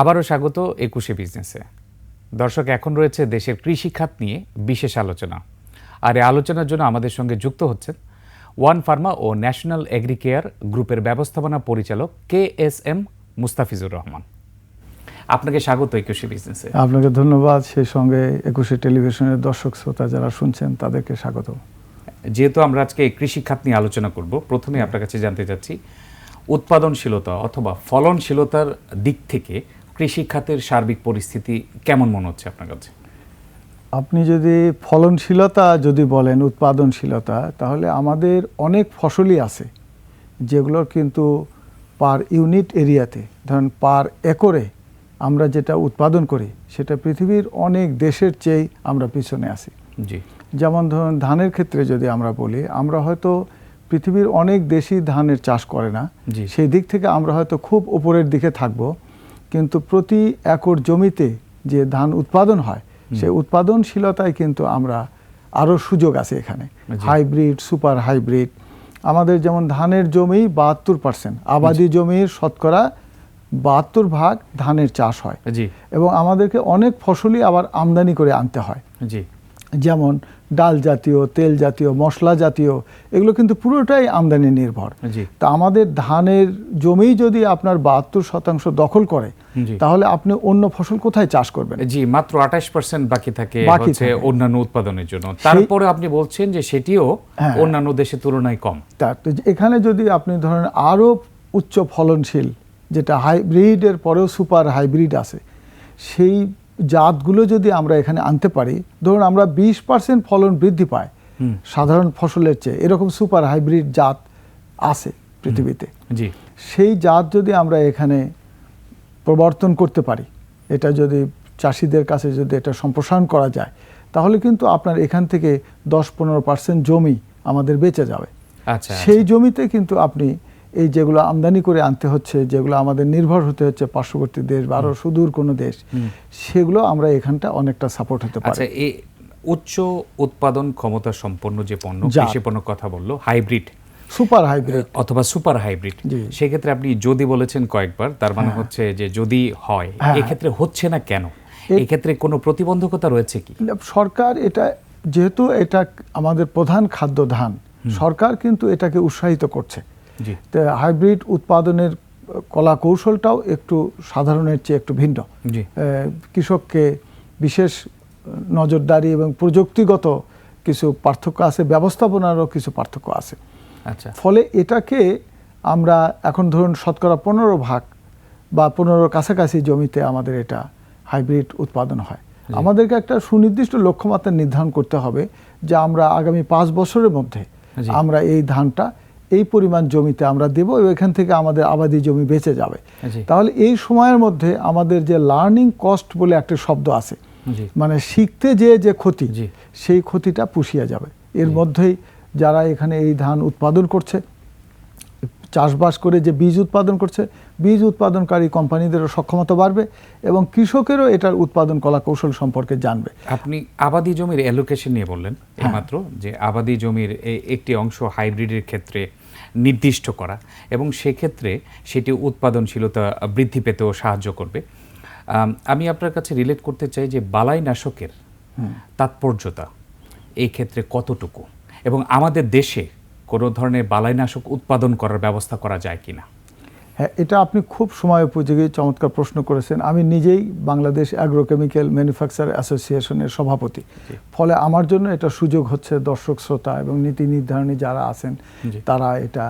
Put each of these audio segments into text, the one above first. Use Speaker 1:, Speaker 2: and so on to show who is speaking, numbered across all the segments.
Speaker 1: আবারও স্বাগত একুশে বিজনেসে। দর্শক এখন রয়েছে দেশের কৃষি খাত নিয়ে বিশেষ আলোচনা। আর এই আলোচনার জন্য আমাদের সঙ্গে যুক্ত হচ্ছেন ওয়ান ফার্মা ও ন্যাশনাল এগ্রিকেয়ার গ্রুপের ব্যবস্থাপনা পরিচালক K S M Mustafizur Rahman. আপনাকে স্বাগত একুশে বিজনেসে।
Speaker 2: আপনাকে ধন্যবাদ। সেই সঙ্গে একুশে টেলিভিশনের দর্শক শ্রোতা যারা শুনছেন তাদেরকে স্বাগত।
Speaker 1: যেহেতু আমরা আজকে কৃষি খাত নিয়ে আলোচনা করব প্রথমে আপনার কাছে জানতে চাচ্ছি উৎপাদনশীলতা অথবা ফলনশীলতার দিক থেকে কৃষি খাতের সার্বিক পরিস্থিতি কেমন মনে হচ্ছে আপনার কাছে?
Speaker 2: আপনি যদি ফলনশীলতা যদি বলেন উৎপাদনশীলতা তাহলে আমাদের অনেক ফসলই আছে যেগুলোর কিন্তু পার ইউনিট এরিয়াতে ধরেন পার একরে আমরা যেটা উৎপাদন করি সেটা পৃথিবীর অনেক দেশের চেয়ে আমরা পিছনে আছি।
Speaker 1: জি।
Speaker 2: যেমন ধরুন ধানের ক্ষেত্রে যদি আমরা বলি আমরা হয়তো পৃথিবীর অনেক দেশই ধানের চাষ করে না। সেই দিক থেকে আমরা হয়তো খুব উপরের দিকে থাকব। কিন্তু প্রতি একর জমিতে যে ধান উৎপাদন হয় সেই উৎপাদনশীলতায় কিন্তু আমরা আরও সুযোগ আছে এখানে। Hybrid super hybrid. আমাদের যেমন ধানের জমি বাহাত্তর পার্সেন্ট আবাদি জমির শতকরা বাহাত্তর ভাগ ধানের চাষ হয়। এবং আমাদেরকে অনেক ফসলই আবার আমদানি করে আনতে হয়।
Speaker 1: জি।
Speaker 2: যেমন ডাল জাতীয় তেল জাতীয় মশলা জাতীয় এগুলো কিন্তু পুরোটাই আমদানি নির্ভর। তা আমাদের ধানের জমি যদি আপনার বাহাত্তর শতাংশ দখল করে তাহলে আপনি অন্য ফসল কোথায় চাষ করবেন?
Speaker 1: জি মাত্র আঠাশ পার্সেন্ট বাকি থাকে
Speaker 2: বাকি
Speaker 1: হচ্ছে অন্যান্য উৎপাদনের জন্য। তারপরে আপনি বলছেন যে সেটিও
Speaker 2: হ্যাঁ।
Speaker 1: অন্যান্য দেশের তুলনায় কম।
Speaker 2: তা এখানে যদি আপনি ধরেন আরও উচ্চ ফলনশীল যেটা হাইব্রিডের পরেও সুপার হাইব্রিড আছে সেই জাতগুলো যদি আমরা এখানে আনতে পারি ধরুন আমরা বিশ পার্সেন্ট ফলন বৃদ্ধি পাই
Speaker 1: হুম।
Speaker 2: সাধারণ ফসলের চেয়ে এরকম সুপার হাইব্রিড জাত আছে পৃথিবীতে।
Speaker 1: জি।
Speaker 2: সেই জাত যদি আমরা এখানে প্রবর্তন করতে পারি এটা যদি চাষিদের কাছে যদি এটা সম্প্রসারণ করা যায় তাহলে কিন্তু আপনার এখান থেকে দশ পনেরো পার্সেন্ট জমি আমাদের বেঁচে যাবে।
Speaker 1: আচ্ছা
Speaker 2: সেই জমিতে কিন্তু আপনি এই যেগুলো আমদানি করে আনতে হচ্ছে যেগুলো আমাদের নির্ভর হতে হচ্ছে পার্শ্ববর্তী দেশ বা আরও সুদূর কোনো দেশ সেগুলো আমরা এখানটা অনেকটা সাপোর্ট হতে পারি।
Speaker 1: আচ্ছা এই উচ্চ উৎপাদন ক্ষমতা সম্পন্ন যে পণ্য। কৃষি পণ্য কথা বলল হাইব্রিড
Speaker 2: সুপার হাইব্রিড
Speaker 1: অথবা সুপার হাইব্রিড। সেক্ষেত্রে আপনি যদি বলেছেন কয়েকবার তার মানে হচ্ছে যে যদি হয়
Speaker 2: হ্যাঁ।
Speaker 1: এক্ষেত্রে হচ্ছে না কেন? এক্ষেত্রে কোনো প্রতিবন্ধকতা রয়েছে কি?
Speaker 2: সরকার এটা যেহেতু এটা আমাদের প্রধান খাদ্য ধান সরকার কিন্তু এটাকে উৎসাহিত করছে। তো হাইব্রিড উৎপাদনের কলা কৌশলটাও একটু সাধারণের চেয়ে একটু ভিন্ন। কৃষককে বিশেষ নজরদারি এবং প্রযুক্তিগত কিছু পার্থক্য আছে ব্যবস্থাপনারও কিছু পার্থক্য আছে।
Speaker 1: আচ্ছা।
Speaker 2: ফলে এটাকে আমরা এখন ধরুন শতকরা পনেরো ভাগ বা পনেরোর কাছাকাছি জমিতে আমাদের এটা হাইব্রিড উৎপাদন হয়। আমাদেরকে একটা সুনির্দিষ্ট লক্ষ্যমাত্রা নির্ধারণ করতে হবে যে আমরা আগামী পাঁচ বছরের মধ্যে আমরা এই ধানটা এই পরিমাণ জমিতে আমরা দেব এখান থেকে আমাদের আবাদি জমি বেঁচে যাবে। তাহলে এই সময়ের মধ্যে আমাদের যে লার্নিং কস্ট বলে একটা শব্দ আছে মানে শিখতে যে যে ক্ষতি। সেই ক্ষতিটা পুষিয়ে যাবে। এর মধ্যেই যারা এখানে এই ধান উৎপাদন করছে চাষবাস করে যে বীজ উৎপাদন করছে বীজ উৎপাদনকারী কোম্পানিদেরও সক্ষমতা বাড়বে এবং কৃষকেরও এটার উৎপাদন কলা কৌশল সম্পর্কে জানবে।
Speaker 1: আপনি আবাদি জমির অ্যালোকেশন নিয়ে বললেন
Speaker 2: হ্যাঁ।
Speaker 1: এইমাত্র যে আবাদি জমির একটি অংশ হাইব্রিডের ক্ষেত্রে নির্দিষ্ট করা এবং সেক্ষেত্রে সেটি উৎপাদনশীলতা বৃদ্ধি পেতেও সাহায্য করবে। আমি আপনার কাছে রিলেট করতে চাই যে বালাই নাশকের তাৎপর্যতা এই ক্ষেত্রে কতটুকু এবং আমাদের দেশে কোনো ধরনের বালাইনাশক উৎপাদন করার ব্যবস্থা করা যায় কিনা?
Speaker 2: হ্যাঁ এটা আপনি খুব সময় উপযোগী চমৎকার প্রশ্ন করেছেন। আমি নিজেই বাংলাদেশ অ্যাগ্রোকেমিক্যাল ম্যানুফ্যাকচার অ্যাসোসিয়েশনের সভাপতি। ফলে আমার জন্য এটা সুযোগ হচ্ছে দর্শক শ্রোতা এবং নীতি নির্ধারণী যারা আছেন তারা এটা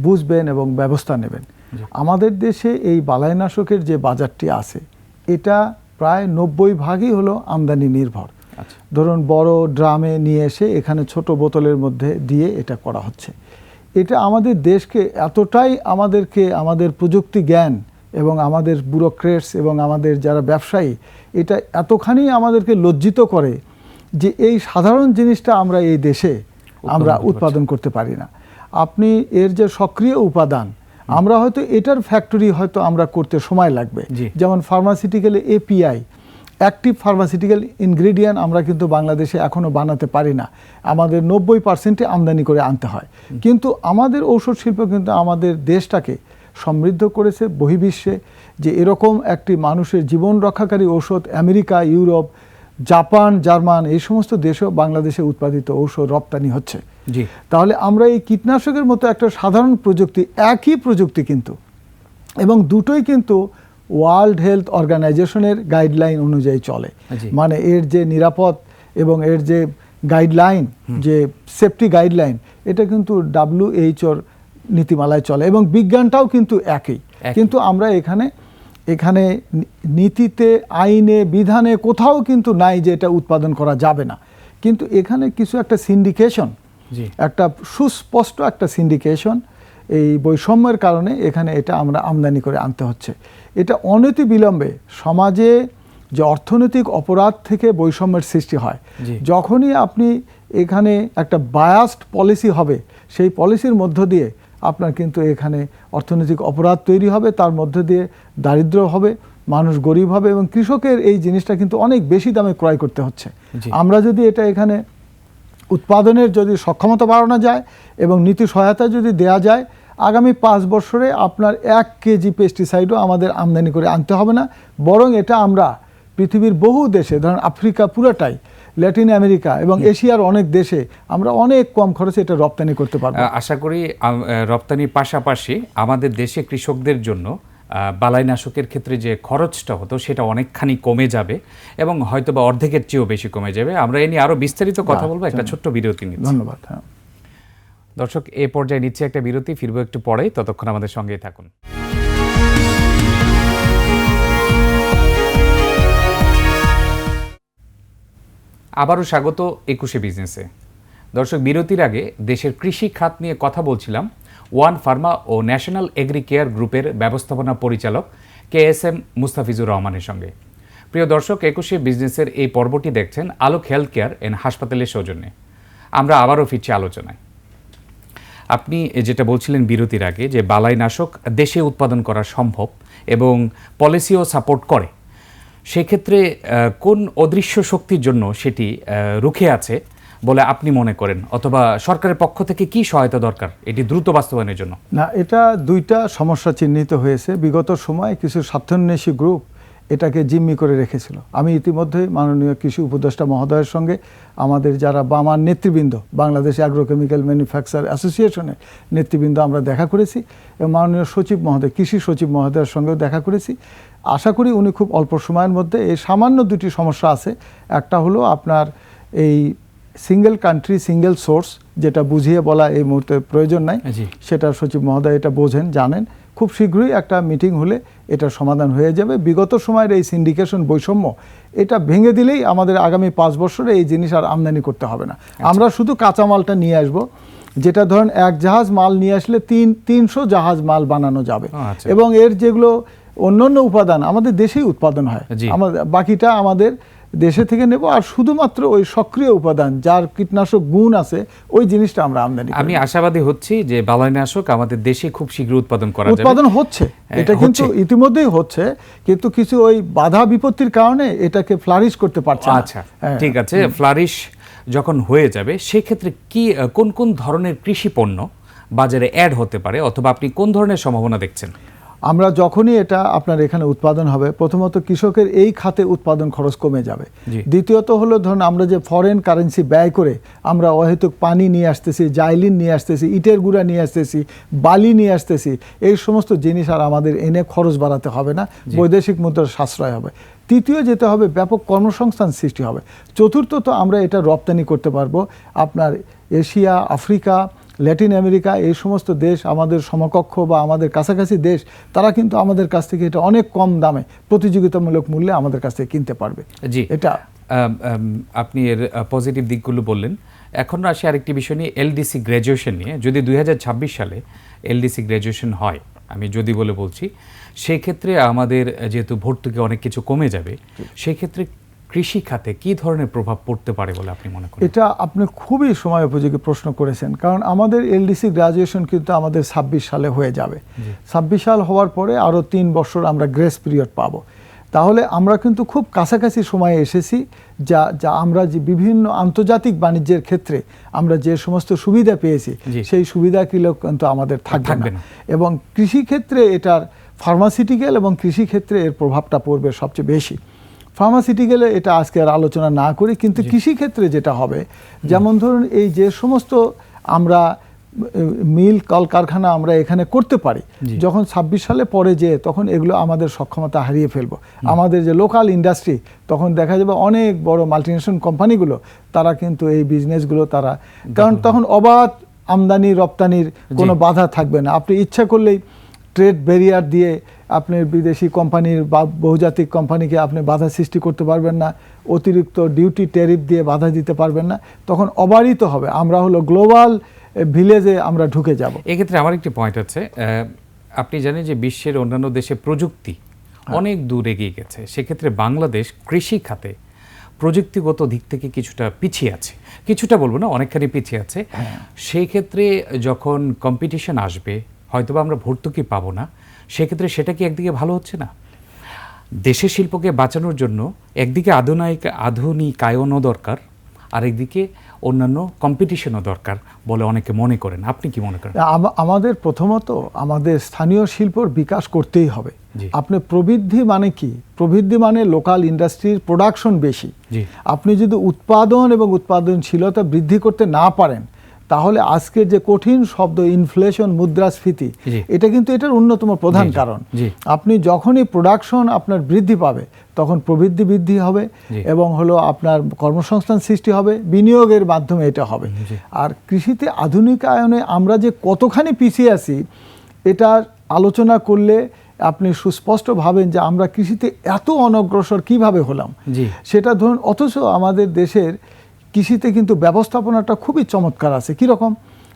Speaker 2: বুঝবেন এবং ব্যবস্থা নেবেন। আমাদের দেশে এই বালাইনাশকের যে বাজারটি আছে এটা প্রায় নব্বই ভাগই হলো আমদানি নির্ভর।
Speaker 1: আচ্ছা।
Speaker 2: ধরুন বড় ড্রামে নিয়ে এসে এখানে ছোট বোতলের মধ্যে দিয়ে এটা করা হচ্ছে। এটা আমাদের দেশকে এতটাই আমাদেরকে আমাদের প্রযুক্তি জ্ঞান এবং আমাদের ব্যুরোক্রেটস এবং আমাদের যারা ব্যবসায়ী এটা এতখানি আমাদেরকে লজ্জিত করে যে এই সাধারণ জিনিসটা আমরা এই দেশে আমরা উৎপাদন করতে পারি না। আপনি এর যে সক্রিয় উপাদান আমরা হয়তো এটার ফ্যাক্টরি হয়তো আমরা করতে সময় লাগবে। যেমন pharmaceutical API active pharmaceutical ingredient আমরা কিন্তু বাংলাদেশে এখনও বানাতে পারি না। আমাদের নব্বই পার্সেন্টে আমদানি করে আনতে হয়। কিন্তু আমাদের ঔষধ শিল্প কিন্তু আমাদের দেশটাকে সমৃদ্ধ করেছে বহির্বিশ্বে। যে এরকম একটি মানুষের জীবন রক্ষাকারী ঔষধ আমেরিকা ইউরোপ জাপান জার্মান এই সমস্ত দেশেও বাংলাদেশে উৎপাদিত ঔষধ রপ্তানি হচ্ছে।
Speaker 1: জি।
Speaker 2: তাহলে আমরা এই কীটনাশকের মতো একটা সাধারণ প্রযুক্তি একই প্রযুক্তি কিন্তু এবং দুটোই কিন্তু ওয়ার্ল্ড হেলথ অর্গানাইজেশনের গাইডলাইন অনুযায়ী চলে। মানে এর যে নিরাপদ এবং এর যে গাইডলাইন যে সেফটি গাইডলাইন এটা কিন্তু ডাব্লিউএইচওর নীতিমালায় চলে এবং বিজ্ঞানটাও কিন্তু একই।
Speaker 1: একই।
Speaker 2: কিন্তু আমরা এখানে এখানে নীতিতে আইনে বিধানে কোথাও কিন্তু নাই যে এটা উৎপাদন করা যাবে না। কিন্তু এখানে কিছু একটা সিন্ডিকেশন একটা সুস্পষ্ট একটা সিন্ডিকেশন এই বৈষম্যের কারণে এখানে এটা আমরা আমদানি করে আনতে হচ্ছে। এটা অনতি বিলম্বে সমাজে যে অর্থনৈতিক অপরাধ থেকে বৈষম্যের সৃষ্টি হয় যখনই আপনি এখানে একটা বায়াসড পলিসি হবে সেই পলিসির মধ্য দিয়ে আপনার কিন্তু এখানে অর্থনৈতিক অপরাধ তৈরি হবে তার মধ্য দিয়ে দারিদ্র হবে মানুষ গরিব হবে এবং কৃষকের এই জিনিসটা কিন্তু অনেক বেশি দামে ক্রয় করতে হচ্ছে। আমরা যদি এটা এখানে উৎপাদনের যদি সক্ষমতা বাড়ানো যায় এবং নীতি সহায়তা যদি দেয়া যায় আগামী পাঁচ বছরে আপনার এক কেজি পেস্টিসাইডও আমাদের আমদানি করে আনতে হবে না। বরং এটা আমরা পৃথিবীর বহু দেশে ধরেন আফ্রিকা পুরাটাই ল্যাটিন আমেরিকা এবং এশিয়ার অনেক দেশে আমরা অনেক কম খরচে এটা রপ্তানি করতে পারব।
Speaker 1: আশা করি রপ্তানির পাশাপাশি আমাদের দেশে কৃষকদের জন্য বালাইনাশকের ক্ষেত্রে যে খরচটা হতো সেটা অনেকখানি কমে যাবে এবং হয়তো বা অর্ধেকের চেয়েও বেশি কমে যাবে। আমরা এ নিয়ে আরও বিস্তারিত কথা বলব একটা ছোট্ট বিরতি নিচ্ছি।
Speaker 2: ধন্যবাদ হ্যাঁ।
Speaker 1: দর্শক, এ পর্যায়ে নিচ্ছে একটা বিরতি, ফিরবো একটু পরেই, ততক্ষণ আমাদের সঙ্গেই থাকুন। আবারও স্বাগত একুশে বিজনেসে। দর্শক, বিরতির আগে দেশের কৃষি খাত নিয়ে কথা বলছিলাম, ওয়ান ফার্মা ও ন্যাশনাল এগ্রি কেয়ার গ্রুপের ব্যবস্থাপনা পরিচালক কে এস এম মুস্তাফিজুর রহমানের সঙ্গে। প্রিয় দর্শক, একুশে বিজনেসের এই পর্বটি দেখছেন আলোক হেলথ কেয়ার এন্ড হাসপাতালের সৌজন্যে। আমরা আবারও ফিরছি আলোচনায়। আপনি যেটা বলছিলেন বিরতির আগে যে বালাইনাশক দেশে উৎপাদন করা সম্ভব এবং পলিসিও সাপোর্ট করে, সেক্ষেত্রে কোন অদৃশ্য শক্তির জন্য সেটি রুখে আছে বলে আপনি মনে করেন? অথবা সরকারের পক্ষ থেকে কি সহায়তা দরকার? এটি দ্রুত বাস্তবায়নের জন্য।
Speaker 2: না, এটা দুইটা সমস্যা চিহ্নিত হয়েছে। বিগত সময়ে কিছু স্বার্থান্বেষী গ্রুপ এটাকে জিম্মি করে রেখেছিল। আমি ইতিমধ্যেই মাননীয় কৃষি উপদেষ্টা মহোদয়ের সঙ্গে আমাদের যারা বামার নেতৃবৃন্দ, বাংলাদেশ অ্যাগ্রোকেমিক্যাল ম্যানুফ্যাকচার অ্যাসোসিয়েশনের নেতৃবৃন্দ আমরা দেখা করেছি এবং মাননীয় সচিব মহোদয়, কৃষি সচিব মহোদয়ের সঙ্গেও দেখা করেছি। আশা করি উনি খুব অল্প সময়ের মধ্যে এই সামান্য দুটি সমস্যা আছে। একটা হলো আপনার এই সিঙ্গেল কান্ট্রি সিঙ্গেল সোর্স যেটা বুঝিয়ে বলা এই মুহূর্তে প্রয়োজন নাই। সেটা সচিব মহোদয় এটা বোঝেন জানেন। খুব শীঘ্রই একটা মিটিং হলে এটা সমাধান হয়ে যাবে। বিগত সময়ের এই সিন্ডিকেশন বৈষম্য এটা ভেঙে দিলেই আমাদের আগামী পাঁচ বছরে এই জিনিস আর আমদানি করতে হবে না। আমরা শুধু কাঁচামালটা নিয়ে আসব যেটা ধরেন এক জাহাজ মাল নিয়ে আসলে তিন তিনশো জাহাজ মাল বানানো যাবে।
Speaker 1: আচ্ছা।
Speaker 2: এবং এর যেগুলো অন্যান্য উপাদান আমাদের দেশেই উৎপাদন হয়। আমাদের বাকিটা আমাদের দেশে থেকে নেব আর শুধুমাত্র ওই সক্রিয় উপাদান যার কীটনাশক গুণ আছে ওই জিনিসটা আমরা আমদানি
Speaker 1: আমি আশাবাদী হচ্ছি যে বালাইনাশক আমাদের দেশে খুব শীঘ্র উৎপাদন করা যাবে।
Speaker 2: উৎপাদন হচ্ছে।
Speaker 1: হ্যাঁ,
Speaker 2: এটা কিন্তু ইতিমধ্যেই হচ্ছে কিন্তু কিছু ওই বাধা বিপত্তির কারণে এটাকে ফ্লারিশ করতে পারছে
Speaker 1: আচ্ছা
Speaker 2: হ্যাঁ।
Speaker 1: ঠিক আছে। ফ্লারিশ যখন হয়ে যাবে সেক্ষেত্রে কি কোন কোন ধরনের কৃষি পণ্য বাজারে অ্যাড হতে পারে অথবা আপনি কোন ধরনের সম্ভাবনা দেখছেন?
Speaker 2: আমরা যখনই এটা আপনার এখানে উৎপাদন হবে প্রথমত কৃষকের এই খাতে উৎপাদন খরচ কমে যাবে। দ্বিতীয়ত হলো ধরুন আমরা যে ফরেন কারেন্সি ব্যয় করে আমরা অহেতুক পানি নিয়ে আসতেছি জাইলিন নিয়ে আসতেছি ইটের গুঁড়া নিয়ে আসতেছি বালি নিয়ে আসতেছি এই সমস্ত জিনিস আর আমাদের এনে খরচ বাড়াতে হবে না বৈদেশিক মুদ্রার সাশ্রয় হবে। তৃতীয় যেতে হবে ব্যাপক কর্মসংস্থান সৃষ্টি হবে। চতুর্থত আমরা এটা রপ্তানি করতে পারব। আপনার এশিয়া আফ্রিকা ল্যাটিন আমেরিকা এই সমস্ত দেশ আমাদের সমকক্ষ বা আমাদের কাছাকাছি দেশ তারা কিন্তু আমাদের কাছ থেকে এটা অনেক কম দামে প্রতিযোগিতামূলক মূল্যে আমাদের কাছ থেকে কিনতে পারবে।
Speaker 1: জি।
Speaker 2: এটা
Speaker 1: আপনি এর পজিটিভ দিকগুলো বললেন। এখন আসি আরেকটি বিষয় নিয়ে এলডিসি গ্র্যাজুয়েশন নিয়ে। যদি দুই হাজার ছাব্বিশ সালে এলডিসি গ্র্যাজুয়েশন হয় আমি যদি বলে বলছি সেই ক্ষেত্রে আমাদের যেহেতু ভর্তুকি অনেক কিছু কমে যাবে সেই ক্ষেত্রে কৃষি খাতে কি ধরনের প্রভাব পড়তে পারে বলে আপনি মনে করেন?
Speaker 2: এটা আপনি খুবই সময় উপযোগী প্রশ্ন করেছেন। কারণ আমাদের এলডিসি গ্রাজুয়েশন কিন্তু আমাদের ছাব্বিশ সালে হয়ে যাবে। ছাব্বিশ সাল হওয়ার পরে আরও তিন বছর আমরা গ্রেস পিরিয়ড পাবো। তাহলে আমরা কিন্তু খুব কাছাকাছি সময়ে এসেছি যা যা আমরা যে বিভিন্ন আন্তর্জাতিক বাণিজ্যের ক্ষেত্রে আমরা যে সমস্ত সুবিধা পেয়েছি। সেই সুবিধাগুলো কিন্তু আমাদের থাকবে না। এবং কৃষিক্ষেত্রে এটার ফার্মাসিউটিক্যাল এবং কৃষিক্ষেত্রে এর প্রভাবটা পড়বে সবচেয়ে বেশি। ফার্মাসিউটিক্যালে এটা আজকে আর আলোচনা না করি কিন্তু কৃষি ক্ষেত্রে যেটা হবে যেমন ধরুন এই যে সমস্ত আমরা মিল কলকারখানা আমরা এখানে করতে পারি যখন ছাব্বিশ সালে পরে যে তখন এগুলো আমাদের সক্ষমতা হারিয়ে ফেলব। আমাদের যে লোকাল ইন্ডাস্ট্রি তখন দেখা যাবে অনেক বড় মাল্টিনেশনাল কোম্পানিগুলো তারা কিন্তু এই বিজনেসগুলো তারা কারণ তখন অবাধ আমদানি রপ্তানির কোনো বাধা থাকবে না। আপনি ইচ্ছা করলেই ট্রেড ব্যারিয়ার দিয়ে আপনি বিদেশি কোম্পানির বা বহুজাতিক কোম্পানিকে আপনি বাধা সৃষ্টি করতে পারবেন না অতিরিক্ত ডিউটি ট্যারিফ দিয়ে বাধা দিতে পারবেন না তখন অবারিত হবে। আমরা হলো গ্লোবাল ভিলেজে আমরা ঢুকে যাব।
Speaker 1: এক্ষেত্রে আমার একটি পয়েন্ট আছে আপনি জানেন যে বিশ্বের অন্যান্য দেশে প্রযুক্তি অনেক দূর এগিয়ে গেছে। সেক্ষেত্রে বাংলাদেশ কৃষি খাতে প্রযুক্তিগত দিক থেকে কিছুটা পিছিয়ে আছে। কিছুটা বলব না অনেকখানি পিছিয়ে আছে। সেই ক্ষেত্রে যখন কম্পিটিশন আসবে হয়তোবা আমরা ভর্তুকি পাবো না। সেক্ষেত্রে সেটা কি একদিকে ভালো হচ্ছে না? দেশের শিল্পকে বাঁচানোর জন্য একদিকে আধুনিক আধুনিকায়নও দরকার আরেকদিকে অন্যান্য কম্পিটিশনও দরকার বলে অনেকে মনে করেন। আপনি কি মনে করেন?
Speaker 2: আমাদের প্রথমত আমাদের স্থানীয় শিল্পর বিকাশ করতেই হবে। আপনি প্রবৃদ্ধি মানে কি? প্রবৃদ্ধি মানে লোকাল ইন্ডাস্ট্রির প্রোডাকশন বেশি। আপনি যদি উৎপাদন এবং উৎপাদনশীলতা বৃদ্ধি করতে না পারেন তাহলে আজকের যে কঠিন শব্দ ইনফ্লেশন মুদ্রাস্ফীতি এটা কিন্তু এটার অন্যতম প্রধান কারণ। আপনি যখনই প্রোডাকশন আপনার বৃদ্ধি পাবে তখন প্রবৃদ্ধি বৃদ্ধি হবে এবং হলো আপনার কর্মসংস্থান সৃষ্টি হবে বিনিয়োগের মাধ্যমে এটা হবে। আর কৃষিতে আধুনিকায়নে আমরা যে কতখানি পিছিয়ে আছি এটা আলোচনা করলে আপনি সুস্পষ্ট ভাবেন যে আমরা কৃষিতে এত অনগ্রসর কীভাবে হলাম। সেটা ধরুন অথচ আমাদের দেশের কৃষিতে কিন্তু ব্যবস্থাপনাটা খুবই চমৎকার আছে। কীরকম?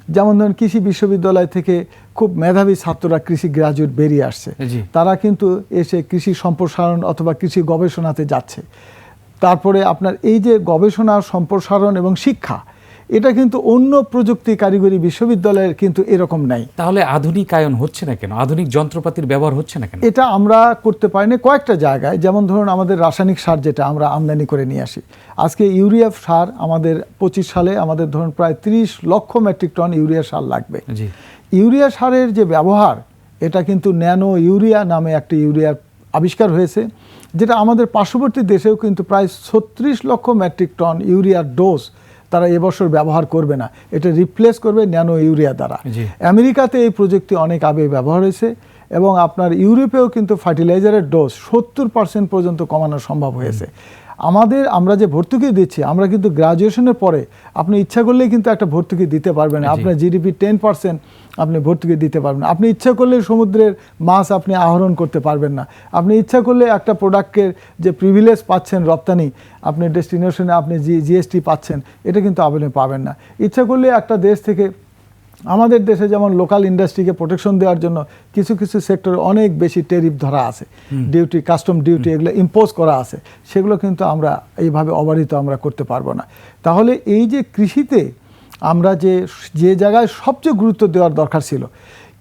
Speaker 2: যেমন ধরেন কৃষি বিশ্ববিদ্যালয় থেকে খুব মেধাবী ছাত্ররা কৃষি গ্রাজুয়েট বেরিয়ে আসছে। তারা কিন্তু এসে কৃষি সম্প্রসারণ অথবা কৃষি গবেষণাতে যাচ্ছে। তারপরে আপনার এই যে গবেষণা সম্প্রসারণ এবং শিক্ষা এটা কিন্তু অন্য প্রযুক্তি কারিগরি বিশ্ববিদ্যালয়ের কিন্তু এরকম নাই।
Speaker 1: তাহলে আধুনিকায়ন হচ্ছে না কেন? আধুনিক যন্ত্রপাতির ব্যবহার হচ্ছে না কেন?
Speaker 2: এটা আমরা করতে পারি পারিনি কয়েকটা জায়গায়। যেমন ধরুন আমাদের রাসায়নিক সার যেটা আমরা আমদানি করে নিয়ে আসি। আজকে ইউরিয়া সার আমাদের পঁচিশ সালে আমাদের ধরুন প্রায় তিরিশ লক্ষ মেট্রিক টন ইউরিয়া সার লাগবে।
Speaker 1: জি।
Speaker 2: ইউরিয়া সারের যে ব্যবহার এটা কিন্তু ন্যানো ইউরিয়া নামে একটি ইউরিয়ার আবিষ্কার হয়েছে যেটা আমাদের পার্শ্ববর্তী দেশেও কিন্তু প্রায় ছত্রিশ লক্ষ মেট্রিক টন ইউরিয়ার ডোজ তারা এবছর ব্যবহার করবে না। এটা রিপ্লেস করবে ন্যানো ইউরিয়া দ্বারা। আমেরিকাতে এই প্রযুক্তি অনেক আগে ব্যবহার হয়েছে এবং আপনার ইউরোপেও কিন্তু ফার্টিলাইজারের ডোজ সত্তর পার্সেন্ট পর্যন্ত কমানো সম্ভব হয়েছে। আমাদের আমরা যে ভর্তুকি দিচ্ছি আমরা কিন্তু গ্রাজুয়েশনের পরে আপনি ইচ্ছা করলেই কিন্তু একটা ভর্তুকি দিতে পারবেন। আপনার জিডিপি টেন পার্সেন্ট আপনি ভর্তুকি দিতে পারবেন। আপনি ইচ্ছা করলে সমুদ্রের মাছ আপনি আহরণ করতে পারবেন না। আপনি ইচ্ছা করলে একটা প্রোডাক্টের যে প্রিভিলেজ পাচ্ছেন রপ্তানি আপনি ডেস্টিনেশনে আপনি জি জিএসটি পাচ্ছেন এটা কিন্তু আপনি পাবেন না। ইচ্ছা করলে একটা দেশ থেকে আমাদের দেশে যেমন লোকাল ইন্ডাস্ট্রিকে প্রোটেকশন দেওয়ার জন্য কিছু কিছু সেক্টরে অনেক বেশি টেরিফ ধরা আছে। ডিউটি কাস্টম ডিউটি এগুলো ইম্পোজ করা আছে। সেগুলো কিন্তু আমরা এইভাবে অবারিত আমরা করতে পারব না। তাহলে এই যে কৃষিতে আমরা যে যে জায়গায় সবচেয়ে গুরুত্ব দেওয়ার দরকার ছিল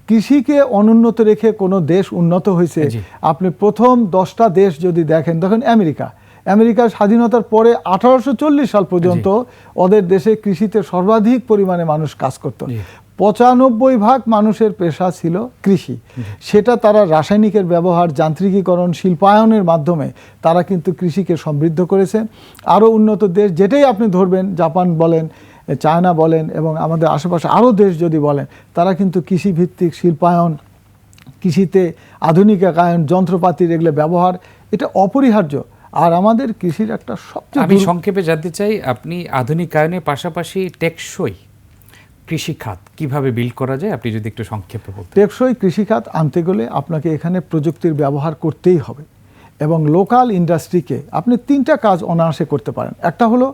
Speaker 2: কৃষিকে অনুন্নত রেখে কোনো দেশ উন্নত হয়েছে আপনি প্রথম দশটা দেশ যদি দেখেন দেখেন আমেরিকা। আমেরিকার স্বাধীনতার পরে আঠারোশো চল্লিশ সাল পর্যন্ত ওদের দেশে কৃষিতে সর্বাধিক পরিমাণে মানুষ কাজ করত। পঁচানব্বই ভাগ মানুষের পেশা ছিল কৃষি। সেটা তারা রাসায়নিকের ব্যবহার যান্ত্রিকীকরণ শিল্পায়নের মাধ্যমে তারা কিন্তু কৃষিকে সমৃদ্ধ করেছে। আরও উন্নত দেশ যেটাই আপনি ধরবেন জাপান বলেন চায়না বলেন এবং আমাদের আশেপাশে আরও দেশ যদি বলেন তারা কিন্তু কৃষিভিত্তিক শিল্পায়ন কৃষিতে আধুনিকায়ন যন্ত্রপাতির এগুলো ব্যবহার এটা অপরিহার্য। আর আমাদের কৃষির একটা সবচেয়ে
Speaker 1: আমি সংক্ষেপে জানতে চাই আপনি আধুনিকায়নের পাশাপাশি টেকসই কৃষি খাত কীভাবে বিল্ড করা যায় আপনি যদি একটু সংক্ষেপে বলতেন।
Speaker 2: টেকসই কৃষিখাত আনতে গেলে আপনাকে এখানে প্রযুক্তির ব্যবহার করতেই হবে এবং লোকাল ইন্ডাস্ট্রিকে আপনি তিনটা কাজ অনায়াসে করতে পারেন। একটা হলো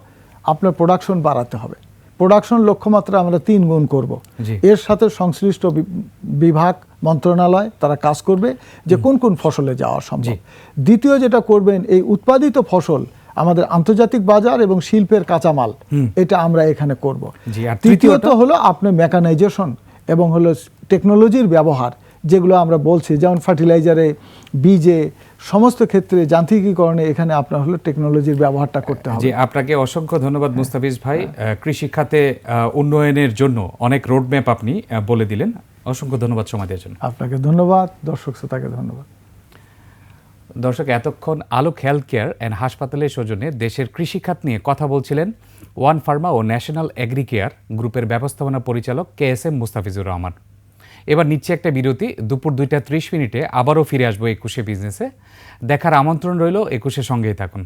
Speaker 2: আপনার প্রোডাকশন বাড়াতে হবে। প্রোডাকশন লক্ষ্যমাত্রা আমরা তিন গুণ করব। এর সাথে সংশ্লিষ্ট বিভাগ মন্ত্রণালয় তারা কাজ করবে যে কোন কোন ফসলে যাওয়া সম্ভব। দ্বিতীয় যেটা করবেন এই উৎপাদিত ফসল আমাদের আন্তর্জাতিক বাজার এবং শিল্পের কাঁচামাল এটা আমরা এখানে করব।
Speaker 1: জি, আর
Speaker 2: তৃতীয়ত? হলো আপনার মেকানাইজেশন এবং হলো টেকনোলজির ব্যবহার যেগুলো আমরা বলছি যেমন ফার্টিলাইজারে বীজে সমস্ত ক্ষেত্রে যান্ত্রিকীকরণে এখানে আপনার হলো টেকনোলজির ব্যবহারটা করতে হবে।
Speaker 1: আপনাকে অসংখ্য ধন্যবাদ মুস্তাফিজ ভাই। আহ, কৃষি খাতে উন্নয়নের জন্য অনেক রোডম্যাপ আপনি বলে দিলেন। অসংখ্য ধন্যবাদ সময় দেওয়ার জন্য।
Speaker 2: আপনাকে ধন্যবাদ দর্শক শ্রোতাকে ধন্যবাদ।
Speaker 1: দর্শক, এতক্ষণ আলোক হেলথ কেয়ার অ্যান্ড হাসপাতালের সৌজন্যে দেশের কৃষিখাত নিয়ে কথা বলছিলেন ওয়ান ফার্মা ও ন্যাশনাল এগ্রি কেয়ার গ্রুপের ব্যবস্থাপনা পরিচালক K S M Mustafizur Rahman. এবার নিচ্ছে একটা বিরতি, দুপুর দুইটা ত্রিশ মিনিটে আবারও ফিরে আসব একুশে বিজনেসে। দেখার আমন্ত্রণ রইল একুশে সঙ্গেই থাকুন।